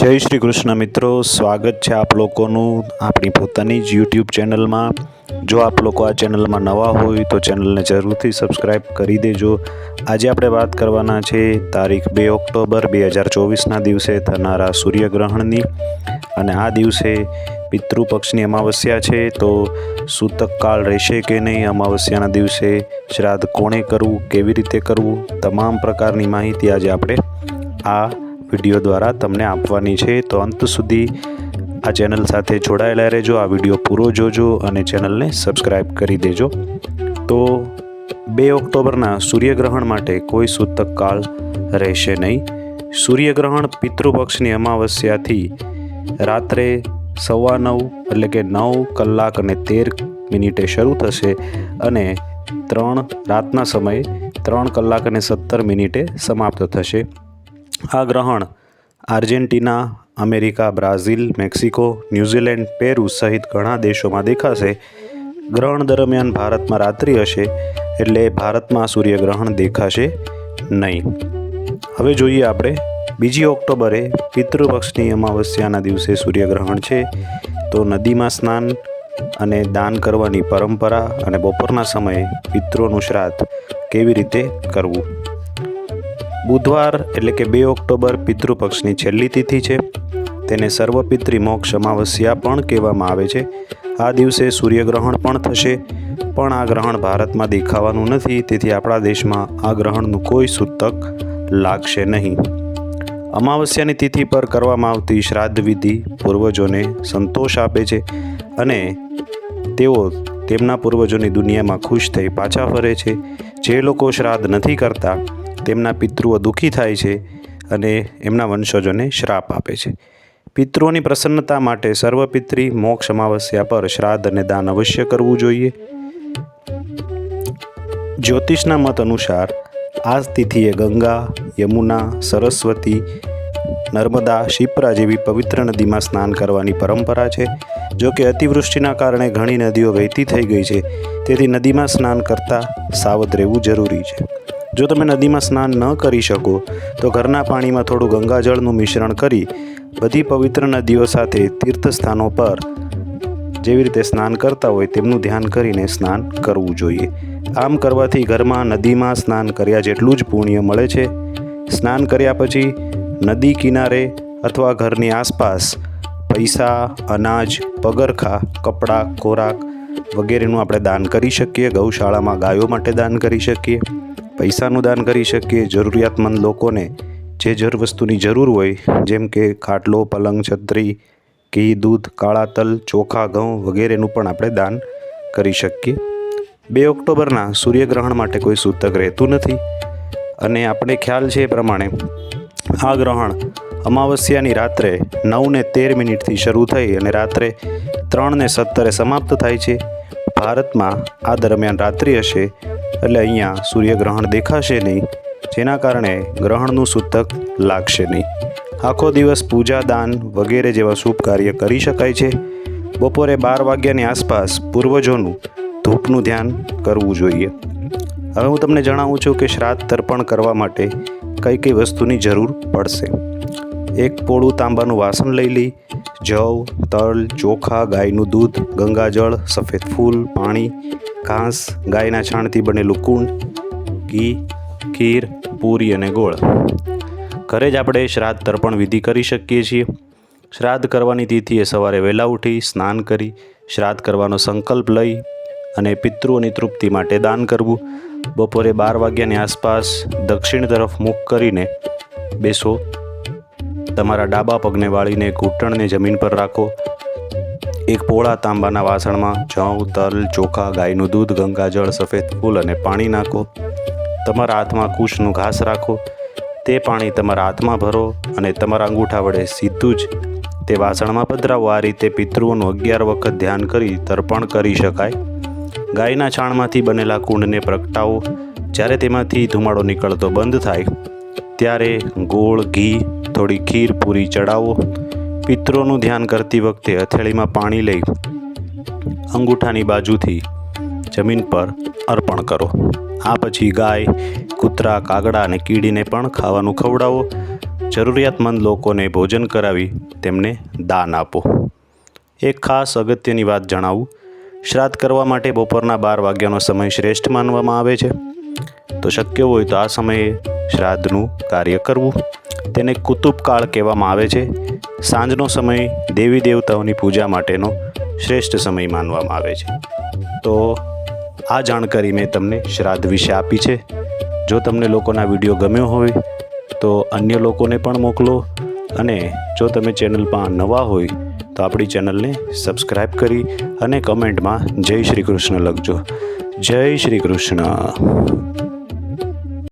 જય શ્રી કૃષ્ણ મિત્રો, સ્વાગત છે આપ લોકોનું આપણી પોતાની જ યુટ્યુબ ચેનલમાં. જો આપ લોકો આ ચેનલમાં નવા હોય તો ચેનલને જરૂરથી સબસ્ક્રાઈબ કરી દેજો. આજે આપણે વાત કરવાના છે તારીખ બે ઓક્ટોબર બે હજાર ચોવીસના દિવસે થનારા સૂર્યગ્રહણની. અને આ દિવસે પિતૃપક્ષની અમાવસ્યા છે તો સૂતક કાળ રહેશે કે નહીં, અમાવસ્યાના દિવસે શ્રાદ્ધ કોણે કરવું, કેવી રીતે કરવું, તમામ પ્રકારની માહિતી આજે આપણે આ વીડિયો દ્વારા તમને આપવાની છે. તો અંત સુધી આ ચેનલ સાથે જોડાયેલા રહેજો, આ વીડિયો પૂરો જોજો અને ચેનલને સબસ્ક્રાઈબ કરી દેજો. તો બે ઓક્ટોબરના સૂર્યગ્રહણ માટે કોઈ સૂતક કાળ રહેશે નહીં. સૂર્યગ્રહણ પિતૃપક્ષની અમાવસ્યાથી રાત્રે સવા નવ એટલે કે નવ કલાક અને તેર મિનિટે શરૂ થશે અને ત્રણ રાતના સમયે ત્રણ કલાક અને સત્તર મિનિટે સમાપ્ત થશે. આ ગ્રહણ Argentina, America, Brazil, Mexico, New Zealand, Peru સહિત ઘણા દેશોમાં દેખાશે. ગ્રહણ દરમિયાન ભારતમાં રાત્રિ હશે એટલે ભારતમાં સૂર્યગ્રહણ દેખાશે નહીં. હવે જોઈએ આપણે બીજી ઓક્ટોબરે પિતૃપક્ષની અમાવસ્યાના દિવસે સૂર્યગ્રહણ છે. તો નદીમાં સ્નાન અને દાન કરવાની પરંપરા અને બપોરના સમયે પિતૃનું શ્રાદ્ધ કેવી રીતે કરવું? બુધવાર એટલે કે બે ઓક્ટોબર પિતૃપક્ષની છેલ્લી તિથિ છે. તેને સર્વપિતૃમોક્ષ અમાવસ્યા પણ કહેવામાં આવે છે. આ દિવસે સૂર્યગ્રહણ પણ થશે. પણ આ ગ્રહણ ભારતમાં દેખાવાનું નથી. તેથી આપણા દેશમાં આ ગ્રહણનું કોઈ સૂતક લાગશે નહીં. અમાવસ્યાની તિથિ પર કરવામાં આવતી શ્રાદ્ધ વિધિ પૂર્વજોને સંતોષ આપે છે અને તેઓ તેમના પૂર્વજોની દુનિયામાં ખુશ થઈ પાછા ફરે છે. જે લોકો શ્રાદ્ધ નથી કરતા તેમના પિતૃઓ દુઃખી થાય છે અને એમના વંશજોને શ્રાપ આપે છે. પિતૃઓની પ્રસન્નતા માટે સર્વપિત્રી મોક્ષ અમાવસ્યા પર શ્રાદ્ધ અને દાન અવશ્ય કરવું જોઈએ. જ્યોતિષના મત અનુસાર આ તિથિએ ગંગા, યમુના, સરસ્વતી, નર્મદા, શિપ્રા જેવી પવિત્ર નદીમાં સ્નાન કરવાની પરંપરા છે, જો કે અતિવૃષ્ટિના કારણે ઘણી નદીઓ વહેતી થઈ ગઈ છે, તેથી નદીમાં સ્નાન કરતાં સાવધ રહેવું જરૂરી છે. જો તમે નદીમાં સ્નાન ન કરી શકો, તો ઘરના પાણીમાં થોડું ગંગાજળનું મિશ્રણ કરી બધી પવિત્ર નદીઓ સાથે તીર્થસ્થાનો પર જેવી રીતે સ્નાન કરતા હોય તેમનું ધ્યાન કરીને સ્નાન કરવું જોઈએ. આમ કરવાથી ઘરમાં નદીમાં સ્નાન કર્યા જેટલું જ પુણ્ય મળે છે. સ્નાન કર્યા પછી નદી કિનારે અથવા ઘરની આસપાસ પૈસા, અનાજ, પગરખા, કપડાં, ખોરાક વગેરેનું આપણે દાન કરી શકીએ, ગૌશાળામાં ગાયો માટે દાન કરી શકીએ. પૈસાનું દાન કરી શકીએ જરૂરિયાતમંદ લોકોને. જે જર વસ્તુની જરૂર હોય, જેમ કે ખાટલો, પલંગ, છત્રી, ઘી, દૂધ, કાળા તલ, ચોખા, ઘઉં વગેરેનું પણ આપણે દાન કરી શકીએ. બે ઓક્ટોબરના સૂર્યગ્રહણ માટે કોઈ સૂતક રહેતું નથી. અને આપણે ખ્યાલ છે એ પ્રમાણે, આ ગ્રહણ અમાવસ્યાની રાત્રે નવ ને તેર મિનિટથી શરૂ થઈ અને રાત્રે ત્રણ ને સત્તરે સમાપ્ત થાય છે. ભારતમાં આ દરમિયાન રાત્રિ હશે એટલે અહીંયા સૂર્યગ્રહણ દેખાશે નહીં. જેના કારણે ગ્રહણનું સૂતક લાગશે નહીં. આખો દિવસ પૂજા દાન વગેરે જેવા શુભ કાર્ય કરી શકાય છે. બપોરે બાર વાગ્યાની આસપાસ પૂર્વજોનું ધૂપનું ધ્યાન કરવું જોઈએ. હવે હું તમને જણાવું છું કે શ્રાદ્ધ તર્પણ કરવા માટે કઈ કઈ વસ્તુની જરૂર પડશે. એક પોળું તાંબાનું વાસણ લઈ લઈ જવ, તલ, ચોખા, ગાયનું દૂધ, ગંગાજળ, સફેદ ફૂલ, પાણી, ઘાસ, ગાયના છાણથી બનેલું કુંડ, ઘી, ખીર, પૂરી અને ગોળ. ઘરે જ આપણે શ્રાદ્ધ તર્પણ વિધિ કરી શકીએ છીએ. શ્રાદ્ધ કરવાની તિથિએ સવારે વહેલા ઉઠી, સ્નાન કરી, શ્રાદ્ધ કરવાનો સંકલ્પ લઈ અને પિતૃઓની તૃપ્તિ માટે દાન કરવું. બપોરે બાર વાગ્યાની આસપાસ દક્ષિણ તરફ મુખ કરીને બેસો. તમારા ડાબા પગને વાળીને ઘૂંટણને જમીન પર રાખો. એક પોળા તાંબાના વાસણમાં જવ, તલ, ચોખા, ગાયનું દૂધ, ગંગાજળ, સફેદ ફૂલ અને પાણી નાખો. તમારા હાથમાં કુશનું ઘાસ રાખો. તે પાણી તમારા હાથમાં ભરો અને તમારા અંગૂઠા વડે સીધું જ તે વાસણમાં પધરાવો. આ રીતે પિતૃઓનું અગિયાર વખત ધ્યાન કરી તર્પણ કરી શકાય. ગાયના છાણમાંથી બનેલા કુંડને પ્રગટાવો. જ્યારે તેમાંથી ધુમાડો નીકળતો બંધ થાય, ત્યારે ગોળ, ઘી થોડી ખીર પૂરી ચડાવો. પિત્રોનું ધ્યાન કરતી વખતે હથેળીમાં પાણી લઈ અંગૂઠાની બાજુથી જમીન પર અર્પણ કરો. આ પછી ગાય, કૂતરા, કાગડા અને કીડીને પણ ખાવાનું ખવડાવો. જરૂરિયાતમંદ લોકોને ભોજન કરાવી તેમને દાન આપો. એક ખાસ અગત્યની વાત જણાવું. શ્રાદ્ધ કરવા માટે બપોરના બાર વાગ્યાનો સમય શ્રેષ્ઠ માનવામાં આવે છે. તો શક્ય હોય તો આ સમયે શ્રાદ્ધનું કાર્ય કરવું. તેને કુતુબકાળ કહેવામાં આવે છે. સાંજનો સમય દેવી દેવતાઓની પૂજા માટેનો શ્રેષ્ઠ સમય માનવામાં આવે છે. તો આ જાણકારી મેં તમને શ્રાદ્ધ વિશે આપી છે. જો તમને લોકોના વીડિયો ગમ્યો હોય, તો અન્ય લોકોને પણ મોકલો અને જો તમે ચેનલમાં નવા હોય, તો આપણી ચેનલને સબસ્ક્રાઈબ કરી અને કમેન્ટમાં જય શ્રી કૃષ્ણ લખજો. જય શ્રી કૃષ્ણ.